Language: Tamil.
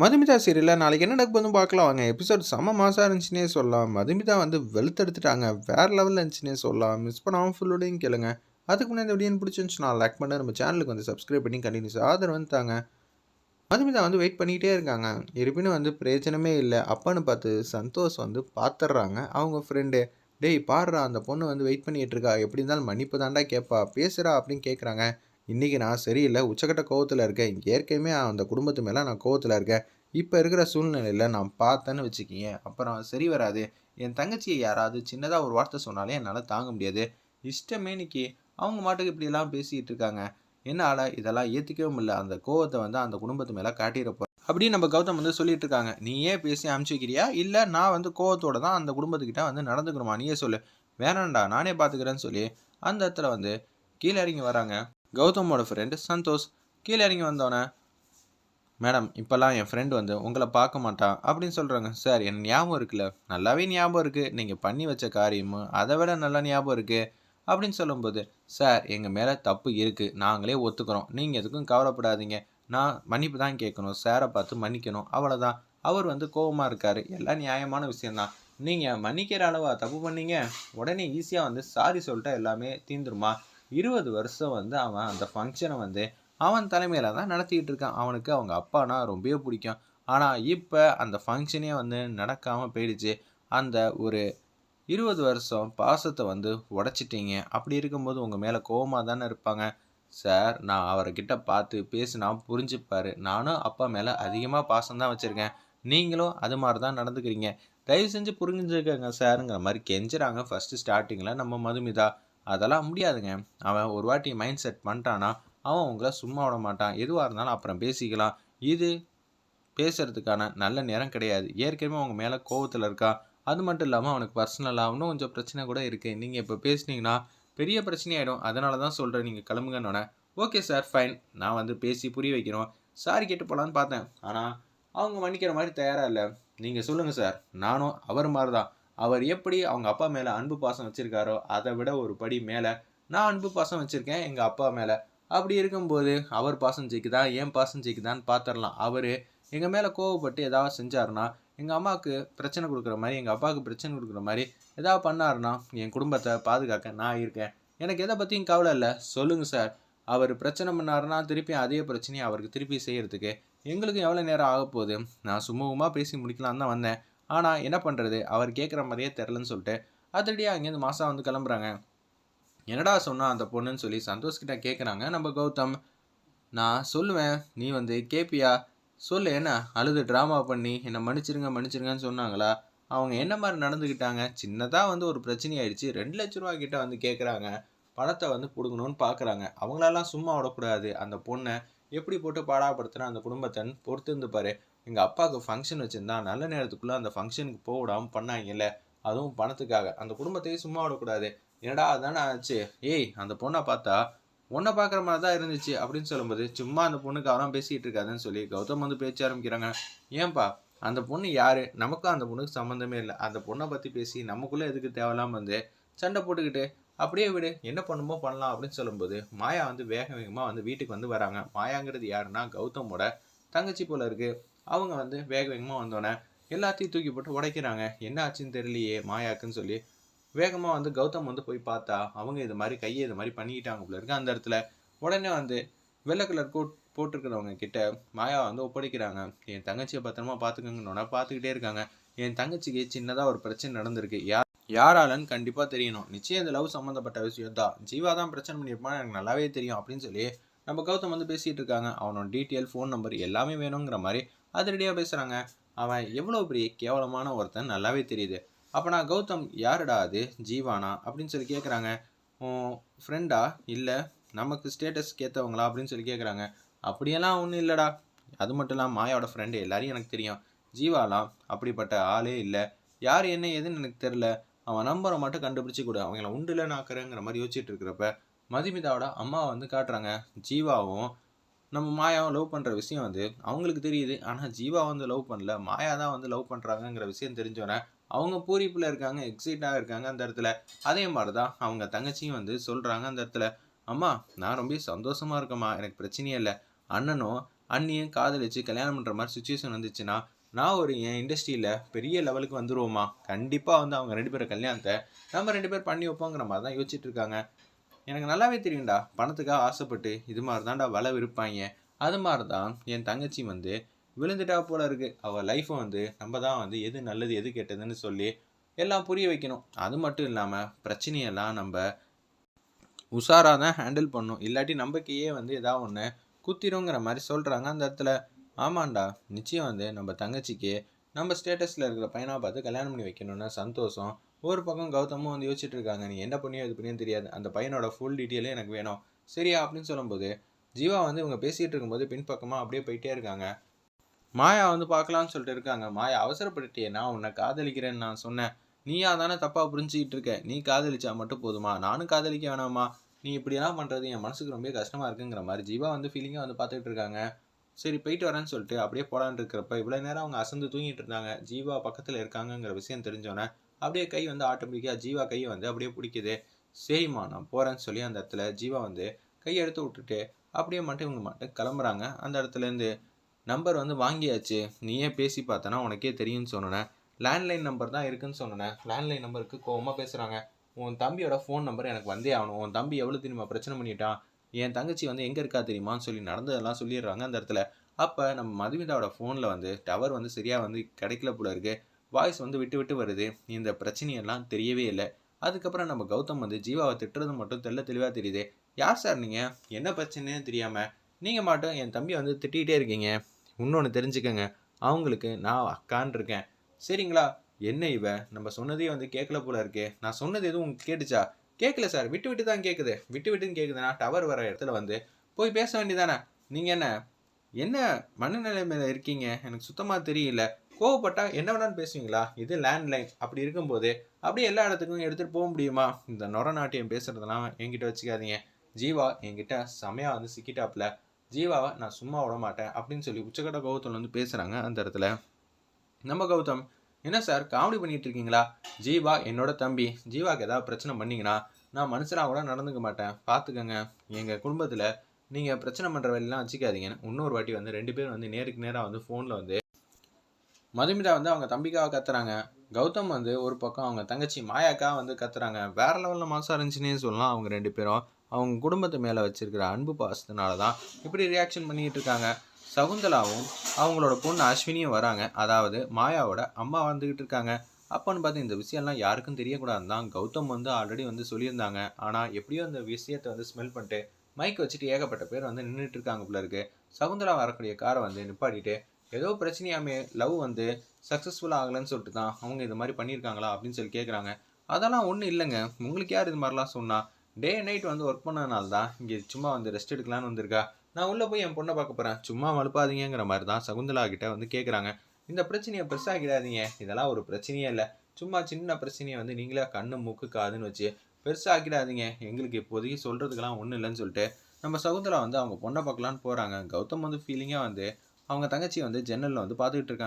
மதுமிதா சீரியலில் நாளைக்கு என்ன நடக்க பார்க்கலாம். வாங்க எபிசோட் செம்ம மாசாக இருந்துச்சுன்னே சொல்லலாம். மதுமிதா வந்து வெளுத்தெடுத்துட்டாங்க. வேறு லெவலில் இருந்துச்சுன்னே சொல்லலாம். மிஸ் பண்ணாமல் ஃபுல்லோடையும் கேளுங்க. அதுக்கு முன்னாடி இந்த வீடியோ பிடிச்சிருந்துச்சுன்னா லைக் பண்ண நம்ம சேனலுக்கு வந்து சப்ஸ்கிரைப் பண்ணி கண்டினியூஸ் ஆதரவு வந்துட்டாங்க மதுமிதா வந்து வெயிட் பண்ணிகிட்டே இருக்காங்க. இருப்பினும் வந்து பிரயோஜனமே இல்லை. அப்பான்னு பார்த்து சந்தோஷ் வந்து பார்த்துட்றாங்க அவங்க ஃப்ரெண்டு டேய் பாடுறா அந்த பொண்ணு வந்து வெயிட் பண்ணிகிட்டு இருக்கா. எப்படி இருந்தாலும் மன்னிப்பு தாண்டா கேட்பா பேசுகிறா அப்படின்னு கேட்குறாங்க இன்றைக்கி நான் சரியில்லை உச்சக்கட்ட கோவத்தில் இருக்கேன். ஏற்கனவே அந்த குடும்பத்து மேலே நான் கோவத்தில் இருக்கேன். இப்போ இருக்கிற சூழ்நிலையில் நான் பார்த்தேன்னு வச்சுக்கிங்க. அப்புறம் சரி வராது. என் தங்கச்சியை யாராவது சின்னதாக ஒரு வார்த்தை சொன்னாலே என்னால் தாங்க முடியாது. இஷ்டமே இன்னைக்கு அவங்க மாட்டுக்கு இப்படியெல்லாம் பேசிகிட்டு இருக்காங்க. என்னால் இதெல்லாம் ஏற்றுக்கவே முடியல அந்த கோவத்தை வந்து அந்த குடும்பத்து மேலே காட்டியிருப்போம் அப்படின்னு நம்ம கௌதம் வந்து சொல்லிட்டு இருக்காங்க. நீ ஏன் பேசி அனுப்பிச்சிக்கிறியா இல்லை நான் வந்து கோவத்தோட தான் அந்த குடும்பத்துக்கிட்ட வந்து நடந்துக்கணுமா? நீயே சொல்லு. வேணாண்டா நானே பார்த்துக்கிறேன்னு சொல்லி அந்த இடத்துல வந்து கீழே இறங்கி வராங்க. கௌதமோட ஃப்ரெண்டு சந்தோஷ் கீழே இறங்கி வந்தோடனே மேடம் இப்போல்லாம் என் ஃப்ரெண்டு வந்து உங்களை பார்க்க மாட்டான் அப்படின்னு சொல்கிறாங்க சார் என் ஞாபகம் இருக்குல்ல. நல்லாவே ஞாபகம் இருக்குது நீங்கள் பண்ணி வச்ச காரியமும் அதை விட நல்லா ஞாபகம் இருக்குது அப்படின்னு சொல்லும்போது சார் எங்கள் மேலே தப்பு இருக்குது நாங்களே ஒத்துக்கிறோம். நீங்கள் எதுக்கும் கவலைப்படாதீங்க. நான் மன்னிப்பு தான் கேட்கணும். சாரை பார்த்து மன்னிக்கணும். அவ்வளோதான் அவர் வந்து கோபமாக இருக்கார். எல்லாம் நியாயமான விஷயந்தான் நீங்கள் மன்னிக்கிற அளவா தப்பு பண்ணீங்க. உடனே ஈஸியாக வந்து சாரி சொல்லிட்டா எல்லாமே தீந்துருமா? இருபது வருஷம் வந்து அவன் அந்த ஃபங்க்ஷனை வந்து அவன் தலைமையில் தான் நடத்திக்கிட்டு இருக்கான். அவனுக்கு அவங்க அப்பானா ரொம்பவே பிடிக்கும். ஆனால் இப்போ அந்த ஃபங்க்ஷனே வந்து நடக்காமல் போயிடுச்சு. அந்த ஒரு இருபது வருஷம் பாசத்தை வந்து உடச்சிட்டீங்க. அப்படி இருக்கும்போது உங்கள் மேலே கோபமாக தானே இருப்பாங்க. சார் நான் அவர்கிட்ட பார்த்து பேசினா புரிஞ்சுப்பார். நானும் அப்பா மேலே அதிகமாக பாசம் தான் வச்சுருக்கேன். நீங்களும் அது மாதிரி தான் நடந்துக்கிறீங்க. தயவு செஞ்சு புரிஞ்சுக்கங்க சாருங்கிற மாதிரி கெஞ்சுறாங்க. ஃபஸ்ட்டு ஸ்டார்டிங்கில் நம்ம மதுமிதா. அதெல்லாம் முடியாதுங்க. அவன் ஒரு வாட்டி மைண்ட் செட் பண்ணிட்டான்னா அவன் உங்களை சும்மா விட மாட்டான். எதுவாக இருந்தாலும் அப்புறம் பேசிக்கலாம். இது பேசுறதுக்கான நல்ல நேரம் கிடையாது. ஏற்கனவே அவங்க மேலே கோவத்தில் இருக்கா? அது மட்டும் இல்லாமல் அவனுக்கு பர்சனலாக இன்னும் கொஞ்சம் பிரச்சனை கூட இருக்குது நீங்கள் இப்போ பேசுனீங்கன்னா பெரிய பிரச்சனையாயிடும். அதனால தான் சொல்கிறேன் நீங்கள் கிளம்புங்கன்னொன்னே ஓகே சார் ஃபைன் நான் வந்து பேசி புரிய வைக்கிறோம். சாரி கேட்டு போகலான்னு பார்த்தேன். ஆனால் அவங்க மன்னிக்கிற மாதிரி தயாராக இல்லை. நீங்கள் சொல்லுங்கள் சார் நானும் அவர் மாதிரி தான் அவர் எப்படி அவங்க அப்பா மேலே அன்பு பாசம் வச்சுருக்காரோ அதை விட ஒரு படி மேலே நான் அன்பு பாசம் வச்சுருக்கேன் எங்கள் அப்பா மேலே. அப்படி இருக்கும்போது அவர் பாசம் ஜெயிக்குதா ஏன் பாசம் ஜெயிக்குதான்னு பார்த்துடலாம் அவர் எங்கள் மேலே கோவப்பட்டு ஏதாவது செஞ்சாருன்னா எங்கள் அம்மாவுக்கு பிரச்சனை கொடுக்குற மாதிரி எங்கள் அப்பாவுக்கு பிரச்சனை கொடுக்குற மாதிரி ஏதாவது பண்ணாருன்னா என் குடும்பத்தை பாதுகாக்க நான் இருக்கேன். எனக்கு எதை பற்றியும் கவலை இல்லை. சொல்லுங்கள் சார். அவர் பிரச்சனை பண்ணாருன்னா திருப்பி அதே பிரச்சனையை அவருக்கு திருப்பி செய்கிறதுக்கு எங்களுக்கு எவ்வளோ நேரம் ஆக போகுது? நான் சுமூகமாக பேசி முடிக்கலான்னு தான் வந்தேன். ஆனால் என்ன பண்ணுறது அவர் கேட்குற மாதிரியே தெரிலன்னு சொல்லிட்டு அதிரடியாக அங்கேருந்து மாதம் வந்து கிளம்புறாங்க. என்னடா சொன்னா அந்த பொண்ணுன்னு சொல்லி சந்தோஷ்கிட்ட கேட்குறாங்க நம்ம கௌதம் நான் சொல்லுவேன். நீ வந்து கேப்பியா? சொல்லு என்ன? அழுது ட்ராமா பண்ணி என்னை மன்னிச்சிருங்க மன்னிச்சிருங்கன்னு சொன்னாங்களா? அவங்க என்ன மாதிரி நடந்துக்கிட்டாங்க சின்னதாக வந்து ஒரு பிரச்சனை ஆயிடுச்சு ரெண்டு லட்ச ரூபா கிட்ட வந்து கேட்குறாங்க பணத்தை வந்து கொடுக்கணும்னு பார்க்குறாங்க அவங்களெல்லாம் சும்மா விடக்கூடாது. அந்த பொண்ணை எப்படி போட்டு பாடாப்படுத்தினா அந்த குடும்பத்தை பொறுத்து இருந்துப்பாரு எங்கள் அப்பாவுக்கு ஃபங்க்ஷன் வச்சுருந்தா நல்ல நேரத்துக்குள்ளே அந்த ஃபங்க்ஷனுக்கு போக விடாமல் பண்ணாங்கல்ல? அதுவும் பணத்துக்காக. அந்த குடும்பத்தையும் சும்மா விடக்கூடாது. என்னடா அதானே ஆச்சு? ஏய் அந்த பொண்ணை பார்த்தா உன்னை பார்க்குற மாதிரி தான் இருந்துச்சு அப்படின்னு சொல்லும்போது சும்மா அந்த பொண்ணுக்கு அவராம் பேசிகிட்டு இருக்காதுன்னு சொல்லி கௌதம் வந்து பேச்ச ஆரம்பிக்கிறாங்க. ஏன்பா அந்த பொண்ணு யார்? நமக்கும் அந்த பொண்ணுக்கு சம்மந்தமே இல்லை. அந்த பொண்ணை பற்றி பேசி நமக்குள்ளே எதுக்கு தேவையில்லாமல் வந்து சண்டை போட்டுக்கிட்டு அப்படியே விடு என்ன பண்ணுமோ பண்ணலாம் அப்படின்னு சொல்லும்போது மாயா வந்து வேக வேகமாக வந்து வீட்டுக்கு வந்து வராங்க. மாயாங்கிறது யாருன்னா கௌதமோட தங்கச்சி போல இருக்குது அவங்க வந்து வேக வேகமாக வந்தோடனே எல்லாத்தையும் தூக்கி போட்டு உடைக்கிறாங்க. என்ன ஆச்சுன்னு தெரியலையே மாயாக்குன்னு சொல்லி வேகமாக வந்து கௌதம் வந்து போய் பார்த்தா அவங்க இது மாதிரி கையை இது மாதிரி பண்ணிக்கிட்டாங்க போல இருக்கு. அந்த இடத்துல உடனே வந்து வெள்ளை கலர் கோட் போட்டிருக்கிறவங்க கிட்ட மாயா வந்து ஒப்படைக்கிறாங்க. என் தங்கச்சியை பத்திரமா பார்த்துக்கங்கன்னு பார்த்துக்கிட்டே இருக்காங்க. என் தங்கச்சிக்கு சின்னதாக ஒரு பிரச்சனை நடந்திருக்கு. யார் யாராலன்னு கண்டிப்பாக தெரியணும். நிச்சயம் இந்த லவ் சம்மந்தப்பட்ட விஷயம் தான். ஜீவா தான் பிரச்சனை பண்ணியிருப்பான்னு எனக்கு நல்லாவே தெரியும் அப்படின்னு சொல்லி நம்ம கௌதம் வந்து பேசிகிட்டு இருக்காங்க. அவனோட டீட்டெயில் ஃபோன் நம்பர் எல்லாமே வேணுங்கிற மாதிரி அதிரடியாக பேசுகிறாங்க அவன் எவ்வளோ பெரிய கேவலமான ஒருத்தன் நல்லாவே தெரியுது. அப்போ நான் கௌதம் யாருடா அது? ஜீவானா? அப்படின்னு சொல்லி கேட்குறாங்க ஃப்ரெண்டா இல்லை. நமக்கு ஸ்டேட்டஸ்க்கு ஏற்றவங்களா அப்படின்னு சொல்லி கேட்குறாங்க அப்படியெல்லாம் ஒன்றும் இல்லைடா. அது மட்டும் இல்லாமல் மாயாவோட ஃப்ரெண்டு எல்லாரையும் எனக்கு தெரியும். ஜீவாலாம் அப்படிப்பட்ட ஆளே இல்லை. யார் என்ன ஏதுன்னு எனக்கு தெரில அவன் நம்பரை மட்டும் கண்டுபிடிச்சி கொடு. அவங்கள உண்டுல நாக்குறேங்கிற மாதிரி யோசிச்சுட்டு இருக்கிறப்ப மதுமிதாவோட அம்மா வந்து காட்டுறாங்க. ஜீவாவும் நம்ம மாயாவும் லவ் பண்ணுற விஷயம் வந்து அவங்களுக்கு தெரியுது. ஆனால் ஜீவா வந்து லவ் பண்ணல. மாயா தான் வந்து லவ் பண்ணுறாங்கங்கிற விஷயம் தெரிஞ்சோன்னே அவங்க பூரிப்பில் இருக்காங்க எக்ஸைட்டாக இருக்காங்க அந்த இடத்துல. அதே மாதிரி தான் அவங்க தங்கச்சியும் வந்து சொல்கிறாங்க அந்த இடத்துல அம்மா நான் ரொம்ப சந்தோஷமாக இருக்கேம்மா. எனக்கு பிரச்சனையே இல்லை. அண்ணனும் அண்ணியும் காதலிச்சு கல்யாணம் பண்ணுற மாதிரி சுச்சுவேஷன் வந்துச்சுன்னா நான் ஒரு என் இண்டஸ்ட்ரியில் பெரிய லெவலுக்கு வந்துடுவோம்மா கண்டிப்பாக வந்து அவங்க ரெண்டு பேரும் கல்யாணத்தை நம்ம ரெண்டு பேர் பண்ணி வைப்போங்கிற மாதிரி தான் யோசிச்சுட்டு இருக்காங்க. எனக்கு நல்லாவே தெரியும்டா. பணத்துக்காக ஆசைப்பட்டு இது மாதிரி தான்டா வலை விருப்பாங்க அது மாதிரி தான் என் தங்கச்சி வந்து விழுந்துட்டா போல இருக்கு. அவள் லைஃப்பை வந்து நம்ம தான் வந்து எது நல்லது எது கெட்டதுன்னு சொல்லி எல்லாம் புரிய வைக்கணும். அது மட்டும் இல்லாமல் பிரச்சனையெல்லாம் நம்ம உஷாராக தான் ஹேண்டில் பண்ணும் இல்லாட்டி நம்பிக்கையே வந்து ஏதாவது ஒன்று குத்திருங்கிற மாதிரி சொல்கிறாங்க அந்த இடத்துல. ஆமாண்டா. நிச்சயம் வந்து நம்ம தங்கச்சிக்கு நம்ம ஸ்டேட்டஸில் இருக்கிற பையனாக பார்த்து கல்யாணம் பண்ணி வைக்கணும்னா சந்தோஷம். ஒரு பக்கம் கௌதமும் வந்து யோசிச்சுட்டு இருக்காங்க நீ என்ன பண்ணியோ இது பண்ணியும் தெரியாது. அந்த பையனோட ஃபுல் டீட்டெயிலும் எனக்கு வேணும். சரியா அப்படின்னு சொல்லும்போது ஜீவா வந்து இவங்க பேசிகிட்டு இருக்கும்போது பின்பக்கமாக அப்படியே போயிட்டே இருக்காங்க. மாயா வந்து பார்க்கலாம்னு சொல்லிட்டு இருக்காங்க. மாயா அவசரப்பட்டுட்டே நான் உன்னை காதலிக்கிறேன்னு நான் சொன்னேன். நீயா தானே தப்பாக புரிஞ்சிக்கிட்டு இருக்க நீ காதலிச்சா மட்டும் போதுமா? நானும் காதலிக்க வேணாமா? நீ இப்படிலாம் பண்ணுறது என் மனசுக்கு ரொம்ப கஷ்டமாக இருக்குங்கிற மாதிரி ஜீவா வந்து ஃபீலிங்காக வந்து பார்த்துட்டு இருக்காங்க சரி போயிட்டு வரேன்னு சொல்லிட்டு அப்படியே போடான்னு இருக்கிறப்ப இவ்வளோ நேரம் அவங்க அசந்து தூங்கிட்டு இருந்தாங்க ஜீவா பக்கத்தில் இருக்காங்கங்கிற விஷயம் தெரிஞ்சோன்னே அப்படியே கை வந்து ஆட்டோமேட்டிக்காக ஜீவா கையை வந்து அப்படியே பிடிக்குது. சரிம்மா நான் போகிறேன்னு சொல்லி அந்த இடத்துல ஜீவா வந்து கையை எடுத்து விட்டுட்டு அப்படியே மட்டும் இவங்க மட்டும் கிளம்புறாங்க. அந்த இடத்துலேருந்து நம்பர் வந்து வாங்கியாச்சு. நீயே பேசி பார்த்தனா உனக்கே தெரியும்னு சொன்னேன். லேண்ட்லைன் நம்பர் தான் இருக்குன்னு சொன்னேன். லேண்ட்லைன் நம்பருக்கு கோவமாக பேசுகிறாங்க உன் தம்பியோட ஃபோன் நம்பர் எனக்கு வந்தே ஆகணும். உன் தம்பி எவ்வளோ தெரியுமா? பிரச்சனை பண்ணிட்டான். என் தங்கச்சி வந்து எங்கே இருக்கா தெரியுமான்னு சொல்லி நடந்ததெல்லாம் சொல்லிடுறாங்க அந்த இடத்துல. அப்போ நம்ம மதுமிதாவோட ஃபோனில் வந்து டவர் வந்து சரியாக வந்து கிடைக்கல போல இருக்குது வாய்ஸ் வந்து விட்டு விட்டு வருது. இந்த பிரச்சனையெல்லாம் தெரியவே இல்லை. அதுக்கப்புறம் நம்ம கௌதம் வந்து ஜீவாவை திட்டுறது மட்டும் தெல்ல தெளிவாக தெரியுது. யார் சார் நீங்கள் என்ன பிரச்சனைன்னு தெரியாமல் நீங்கள் மட்டும் என் தம்பியை வந்து திட்டிகிட்டே இருக்கீங்க. இன்னொன்று தெரிஞ்சுக்கங்க. அவங்களுக்கு நான் அக்கான் இருக்கேன். சரிங்களா? என்ன இவ? நம்ம சொன்னதே வந்து கேட்கல போல இருக்கே. நான் சொன்னது எதுவும் உங்களுக்கு கேட்டுச்சா? கேட்கல சார். விட்டு விட்டு தான் கேட்குது. விட்டு விட்டுன்னு கேட்குதுன்னா டவர் வர இடத்துல வந்து போய் பேச வேண்டியதானே? நீங்கள் என்ன? என்ன மனநிலைமையில் இருக்கீங்க? எனக்கு சுத்தமாக தெரியல. கோவப்பட்டா என்ன வேணாலும் பேசுவீங்களா? இது லேண்ட்லைன் அப்படி இருக்கும்போது அப்படியே எல்லா இடத்துக்கும் எடுத்துகிட்டு போக முடியுமா? இந்த நொர நாட்டியம் பேசுறதெல்லாம் என்கிட்ட வச்சுக்காதீங்க. ஜீவா என்கிட்ட செமையாக வந்து சிக்கிட்டாப்புல. ஜீவாவை நான் சும்மா விட மாட்டேன் அப்படின்னு சொல்லி உச்சக்கட்ட கௌதம் வந்து பேசுகிறாங்க அந்த இடத்துல. நம்ம கௌதம் என்ன சார் காமெடி பண்ணிகிட்டு இருக்கீங்களா? ஜீவா என்னோட தம்பி ஜீவாக்கு ஏதாவது பிரச்சனை பண்ணிங்கன்னா நான் மனுஷனாக கூட நடந்துக்க மாட்டேன். பார்த்துக்கங்க எங்கள் குடும்பத்தில் நீங்கள் பிரச்சனை பண்ணுற வேலையெல்லாம் வச்சுக்காதீங்கன்னு இன்னொரு வாட்டி வந்து ரெண்டு பேரும் வந்து நேருக்கு நேராக வந்து ஃபோனில் வந்து மதுமிதா வந்து அவங்க தம்பிக்காக கத்துறாங்க. கௌதம் வந்து ஒரு பக்கம் அவங்க தங்கச்சி மாயாக்கா வந்து கத்துறாங்க. வேற லெவலில் மாசம் இருந்துச்சுன்னே சொல்லலாம். அவங்க ரெண்டு பேரும் அவங்க குடும்பத்து மேலே வச்சிருக்கிற அன்பு பாசத்தினால தான் இப்படி ரியாக்ஷன் பண்ணிட்டு இருக்காங்க. சகுந்தலாவும் அவங்களோட பொண்ணு அஸ்வினியும் வராங்க. அதாவது மாயாவோட அம்மா வந்துக்கிட்டு இருக்காங்க. அப்போன்னு பார்த்து இந்த விஷயம்லாம் யாருக்கும் தெரியக்கூடாது தான் கௌதம் வந்து ஆல்ரெடி வந்து சொல்லியிருந்தாங்க. ஆனால் எப்படியோ அந்த விஷயத்தை வந்து ஸ்மெல் பண்ணிட்டு மைக் வச்சுட்டு ஏகப்பட்ட பேர் வந்து நின்றுட்டு இருக்காங்க போல இருக்கு. சகுந்தலா வரக்கூடிய காரை வந்து நிப்பாட்டிட்டு ஏதோ பிரச்சனையாமே லவ் வந்து சக்ஸஸ்ஃபுல்லாக ஆகலைன்னு சொல்லிட்டு தான் அவங்க இது மாதிரி பண்ணியிருக்காங்களா அப்படின்னு சொல்லி கேட்குறாங்க அதெல்லாம் ஒன்றும் இல்லைங்க. உங்களுக்கு யார் இது மாதிரிலாம் சொன்னால் டே நைட் வந்து ஒர்க் பண்ணனால தான் இங்கே சும்மா வந்து ரெஸ்ட் எடுக்கலான்னு வந்திருக்கா? நான் உள்ளே போய் என் பொண்ணை பார்க்க போகிறேன் சும்மா மழுப்பாதீங்கிற மாதிரி தான் சகுந்தலா கிட்ட வந்து கேட்குறாங்க இந்த பிரச்சனையை பெருசாகிடாதீங்க இதெல்லாம் ஒரு பிரச்சனையே இல்லை. சும்மா சின்ன பிரச்சனையை வந்து நீங்களே கண்ணு மூக்கு காதுன்னு வச்சு பெருசாகிடாதீங்க எங்களுக்கு இப்போதைக்கு சொல்கிறதுக்கெல்லாம் ஒன்றும் இல்லைன்னு சொல்லிட்டு நம்ம சகுந்தலா வந்து அவங்க பொண்ணை பார்க்கலான்னு போகிறாங்க கௌதம் வந்து ஃபீலிங்காக வந்து அவங்க தங்கச்சி வந்து ஜன்னலில் வந்து பார்த்துக்கிட்டு இருக்காங்க.